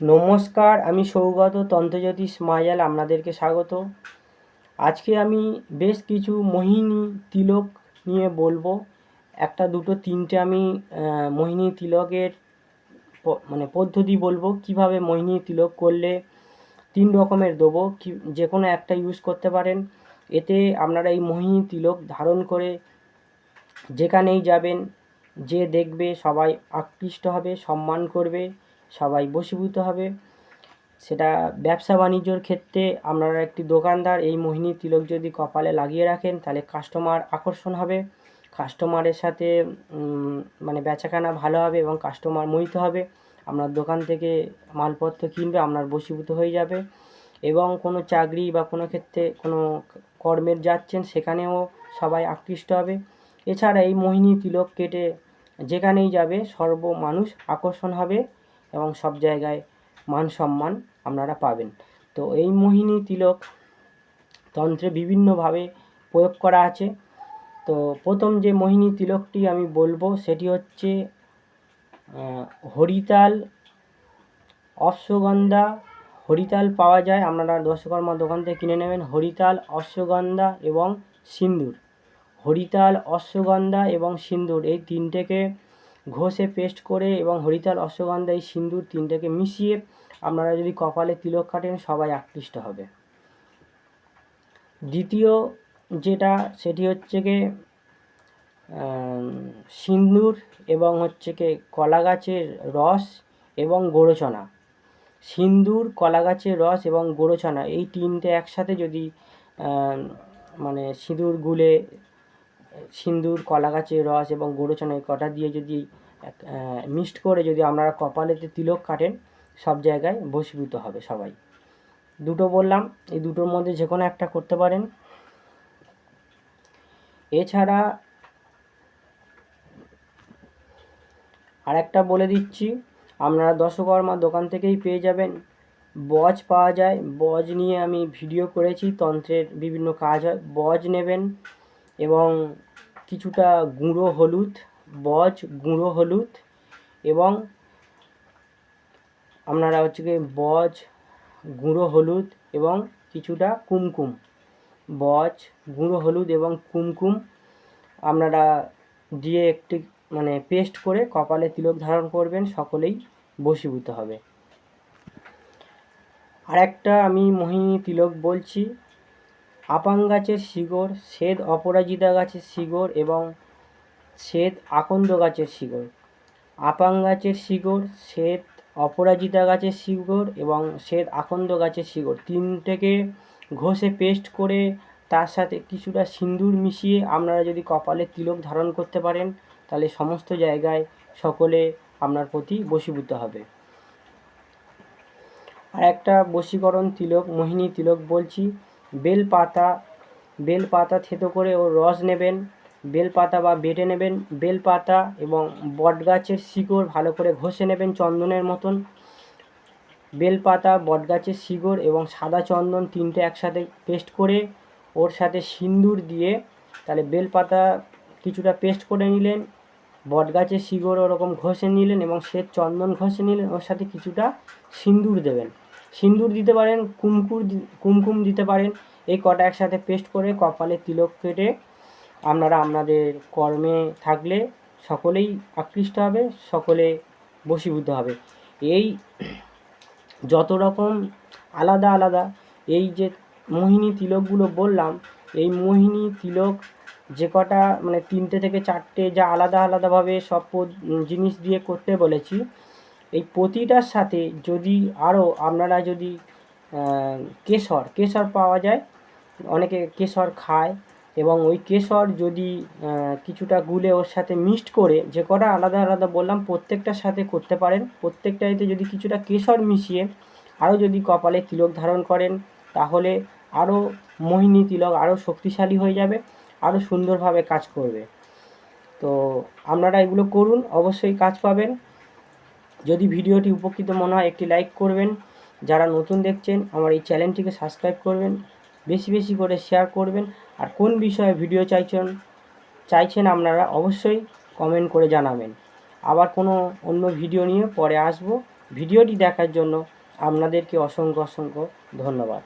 নমস্কার, আমি সৌগত তন্ত্রজ্যোতিষ মায়াল আপনাদেরকে স্বাগত। আজকে আমি বেশ কিছু মোহিনী তিলক নিয়ে বলব। একটা, দুটো, তিনটে আমি মোহিনী তিলকের মানে পদ্ধতি বলব। কীভাবে মোহিনী তিলক করলে তিন রকমের দেবো, কি যে কোনো একটা ইউজ করতে পারেন। এতে আপনারা এই মোহিনী তিলক ধারণ করে যেখানেই যাবেন, যে দেখবে সবাই আকৃষ্ট হবে, সম্মান করবে। সবাই বশীভূত হবে। সেটা ব্যবসা বাণিজ্যর ক্ষেত্রে আপনারা একটি দোকানদার, এই মোহিনী তিলক যদি কপালে লাগিয়ে রাখেন, তাহলে কাস্টমার আকর্ষণ হবে। কাস্টমারের সাথে মানে বেচাকেনা ভালো হবে এবং কাস্টমার মোহিত হবে। আপনার দোকান থেকে মালপত্র কিনবে, আপনার বশীভূত হয়ে যাবে। এবং কোনো চাকরি বা কোনো ক্ষেত্রে কোনো কর্মের যাচ্ছেন, সেখানেও সবাই আকৃষ্ট হবে। এছাড়া এই মোহিনী তিলক কেটে যেখানেই যাবে সর্ব মানুষ আকর্ষণ হবে। এবং সব জায়গায় মান সম্মান আপনারা পাবেন। তো এই মোহিনী তিলক তন্ত্রে বিভিন্নভাবে প্রয়োগ করা আছে। তো প্রথম যে মোহিনী তিলকটি আমি বলব সেটি হচ্ছে হরিতাল, অশ্বগন্ধা, হরিতাল পাওয়া যায়। আপনারা দশকর্মা দোকান থেকে কিনে নেবেন হরিতাল, অশ্বগন্ধা এবং সিন্দুর। হরিতাল, অশ্বগন্ধা এবং সিন্দুর এই তিনটেকে ঘষে পেস্ট করে এবং হরিতাল অশ্বগন্ধা এই সিন্দুর তিনটেকে মিশিয়ে আপনারা যদি কপালে তিলক কাটেন সবাই আকৃষ্ট হবে। দ্বিতীয় যেটা সেটি হচ্ছে আম, সিন্দুর এবং হচ্ছে কি কলা গাছের রস এবং গোড়চনা সিন্দুর কলা গাছের রস এবং গোড়চনা এই তিনটে একসাথে যদি মানে সিঁদুর গুলে সিন্দুর কলা গাছের রস এবং গোড়চনা এই কটা দিয়ে যদি মিক্সড করে যদি আপনারা কপালেতে তিলক কাটেন, সব জায়গায় বশীভূত হবে সবাই। দুটো বললাম, এই দুটোর মধ্যে যে কোনো একটা করতে পারেন। এছাড়া আর একটা বলে দিচ্ছি, আপনারা দশকর্মা দোকান থেকেই পেয়ে যাবেন। বজ পাওয়া যায়। বজ নিয়ে আমি ভিডিও করেছি, তন্ত্রের বিভিন্ন কাজ হয়। বজ নেবেন এবং কিছুটা গুঁড়ো হলুদ বজ গুঁড়ো হলুদ এবং আপনারা হচ্ছে কি বজ গুঁড়ো হলুদ এবং কিছুটা কুমকুম। বজ গুঁড়ো হলুদ এবং কুমকুম আপনারা দিয়ে একটি মানে পেস্ট করে কপালে তিলক ধারণ করবেন, সকলেই বশীভূত হবে। আর একটা আমি মোহিনী তিলক বলছি। আপাং গাছের শিকড়, শ্বেত অপরাজিতা গাছের শিকড় এবং শ্বেত আকন্দ গাছের শিকড়। আপাং গাছের শিকড়, শ্বেত অপরাজিতা গাছের শিকড় এবং শ্বেত আকন্দ গাছের শিকড়। তিনটেকে ঘষে পেস্ট করে তার সাথে কিছুটা সিন্দুর মিশিয়ে আপনারা যদি কপালে তিলক ধারণ করতে পারেন, তাহলে সমস্ত জায়গায় সকলে আপনার প্রতি বশীভূত হবে। আর একটা বশীকরণ তিলক, মোহিনী তিলক বলছি। বেল পাতা বেল পাতা থেতো করে ওর রস নেবেন বেল পাতা বা বেটে নেবেন বেল পাতা এবং বট গাছের শিকড় ভালো করে ঘষে নেবেন চন্দনের মতন। বেল পাতা বট গাছের শিকড় এবং সাদা চন্দন তিনটে একসাথে পেস্ট করে ওর সাথে সিন্দুর দিয়ে তাহলে বেল পাতা কিছুটা পেস্ট করে নিলেন বট গাছের শিকড় ওরকম ঘষে নিলেন এবং শ্বেত চন্দন ঘষে নিলেন, ওর সাথে কিছুটা সিন্দুর দেবেন। সিন্দুর দিতে পারেন, কুমকুর কুমকুম দিতে পারেন। এই কটা একসাথে পেস্ট করে কপালে তিলক কেটে আপনারা আপনাদের কর্মে থাকলে সকলেই আকৃষ্ট হবে, সকলে বশীভূত হবে। এই যত রকম আলাদা আলাদা, এই যে মোহিনী তিলকগুলো বললাম, এই মোহিনী তিলক যে কটা মানে তিনটে থেকে চারটে যা আলাদা আলাদাভাবে সব জিনিস দিয়ে করতে বলেছি এই প্রতিটার সাথে যদি আরও আপনারা যদি কেশর কেশর পাওয়া যায়, অনেকে কেশর খায় এবং ওই কেশর যদি কিছুটা গুলে ওর সাথে মিক্সড করে, যে কটা আলাদা আলাদা বললাম, প্রত্যেকটার সাথে করতে পারেন। প্রত্যেকটাইতে যদি কিছুটা কেশর মিশিয়ে আরও যদি কপালে তিলক ধারণ করেন, তাহলে আরও মোহিনী তিলক আরও শক্তিশালী হয়ে যাবে আরও সুন্দরভাবে কাজ করবে। তো আপনারা এগুলো করুন, অবশ্যই কাজ পাবেন। যদি ভিডিওটি উপকৃত মনে হয়, একটি লাইক করবেন। যারা নতুন দেখছেন, আমার এই চ্যানেলটিকে সাবস্ক্রাইব করবেন। বেশি বেশি করে শেয়ার করবেন। আর কোন বিষয়ে ভিডিও চাইছেন চাইছেন আপনারা অবশ্যই কমেন্ট করে জানাবেন। আবার কোনো অন্য ভিডিও নিয়ে পরে আসব। ভিডিওটি দেখার জন্য আপনাদেরকে অসংখ্য অসংখ্য ধন্যবাদ।